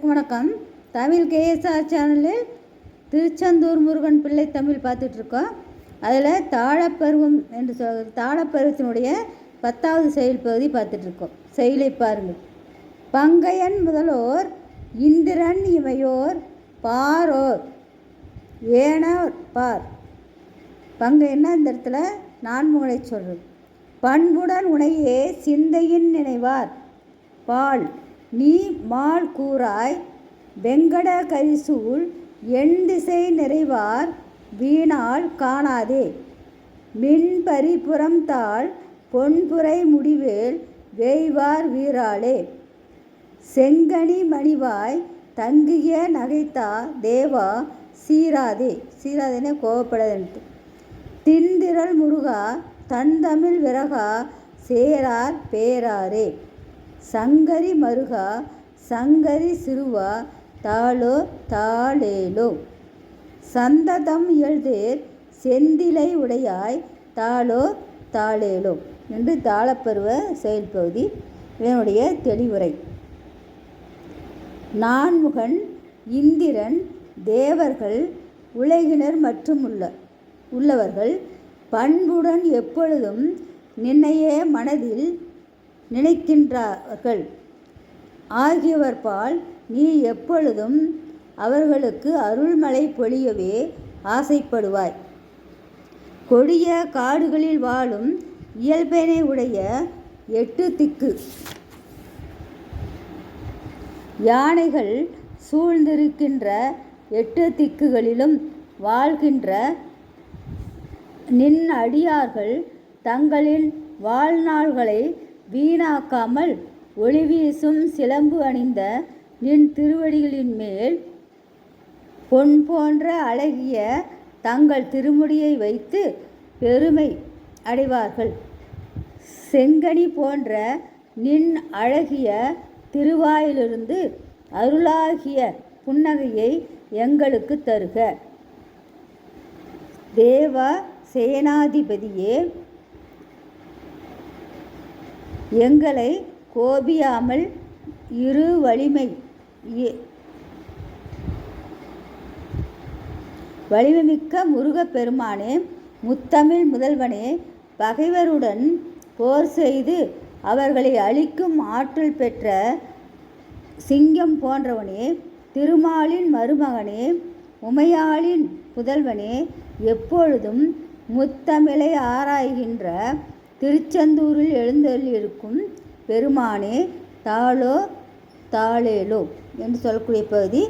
வணக்கம். தமிழ் கேஎஸ்ஆர் சேனலில் திருச்செந்தூர் முருகன் பிள்ளை தமிழ் பார்த்துட்ருக்கோம். அதில் தாழப்பருவம் என்று சொல் தாழப்பருவத்தினுடைய பத்தாவது செயல் பகுதி பார்த்துட்ருக்கோம். செயலை பாருங்கள். பங்கையன் முதலோர் இந்திரன் இமையோர் பாரோர் ஏனோர் பார். பங்கையன்னா இந்த இடத்துல நான்முகனை சொல்கிறது பண்புடன் உனையே சிந்தையின் நினைவார். பால். நீ மால் கூறாய் வெங்கட கரிசூல் எண் திசை நிறைவார் வீணால் காணாதே. மின்பரிபுறம் தாள் பொன்புரை முடிவேல் வேய்வார் வீராளே. செங்கனி மணிவாய் தங்கிய நகைத்தா தேவா சீராதே. சீராதேனே கோவப்படாதுன்ட்டு. தின்திரள் முருகா தன்தமிழ் விறகா சேரார் பேராரே. சங்கரி மருகா சங்கரி சிறுவா தாளோ தாளேலோ. சந்ததம் எழுதேர் செந்திலை உடையாய் தாளோ தாளேலோ. என்று தாளப்பருவ செயல்பகுதி இதனுடைய தெளிவுரை. நான்முகன் இந்திரன் தேவர்கள் உலகினர் மற்றும் உள்ள உள்ளவர்கள் பண்புடன் எப்பொழுதும் நின்னையே மனதில் நினைக்கின்றார்கள். ஆகியவர்பால் நீ எப்பொழுதும் அவர்களுக்கு அருள்மழை பொழியவே ஆசைப்படுவாய். கொடிய காடுகளில் வாழும் இயல்பினை உடைய எட்டு திக்கு. யானைகள் சூழ்ந்திருக்கின்ற எட்டு திக்குகளிலும் வாழ்கின்ற நின் அடியார்கள் தங்களின் வாழ்நாள்களை வீணாக்காமல் ஒளிவீசும் சிலம்பு அணிந்த நின் திருவடிகளின் மேல் பொன் போன்ற அழகிய தங்கள் திருமுடியை வைத்து பெருமை அடைவார்கள். செங்கனி போன்ற நின் அழகிய திருவாயிலிருந்து அருளாகிய புன்னகையை எங்களுக்கு தருக. தேவ சேனாதிபதியே எங்களை கோபியாமல் இரு வலிமை வலிமைமிக்க முருகப்பெருமானே முத்தமிழ் முதல்வனே பகைவருடன் போர் செய்து அவர்களை அழிக்கும் ஆற்றல் பெற்ற சிங்கம் போன்றவனே திருமாலின் மருமகனே உமையாளின் புதல்வனே எப்பொழுதும் முத்தமிழை ஆராய்கின்ற திருச்செந்தூரில் எழுந்தள்ளிருக்கும் பெருமானே தாளோ தாளேலோ என்று சொல்லக்கூடிய பகுதி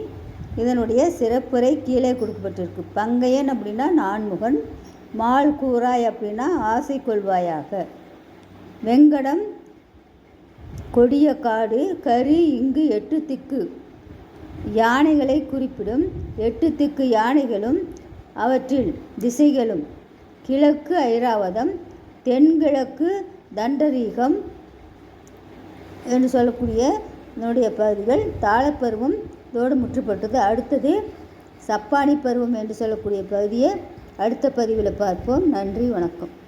இதனுடைய சிறப்புரை கீழே கொடுக்கப்பட்டிருக்கு. பங்கையன் அப்படின்னா நான்முகன் மால் கூறாய் அப்படின்னா ஆசை கொள்வாயாக. வெங்கடம் கொடிய காடு கரி இங்கு எட்டு திக்கு யானைகளை குறிப்பிடும். எட்டு திக்கு யானைகளும் அவற்றில் திசைகளும் கிழக்கு ஐராவதம் தென்கிழக்கு தண்டரீகம் என்று சொல்லக்கூடிய என்னுடைய பகுதிகள். தாழப்பருவம் இதோடு முற்றுப்பட்டது. அடுத்தது சப்பானி பருவம் என்று சொல்லக்கூடிய பகுதியை அடுத்த பதிவில் பார்ப்போம். நன்றி வணக்கம்.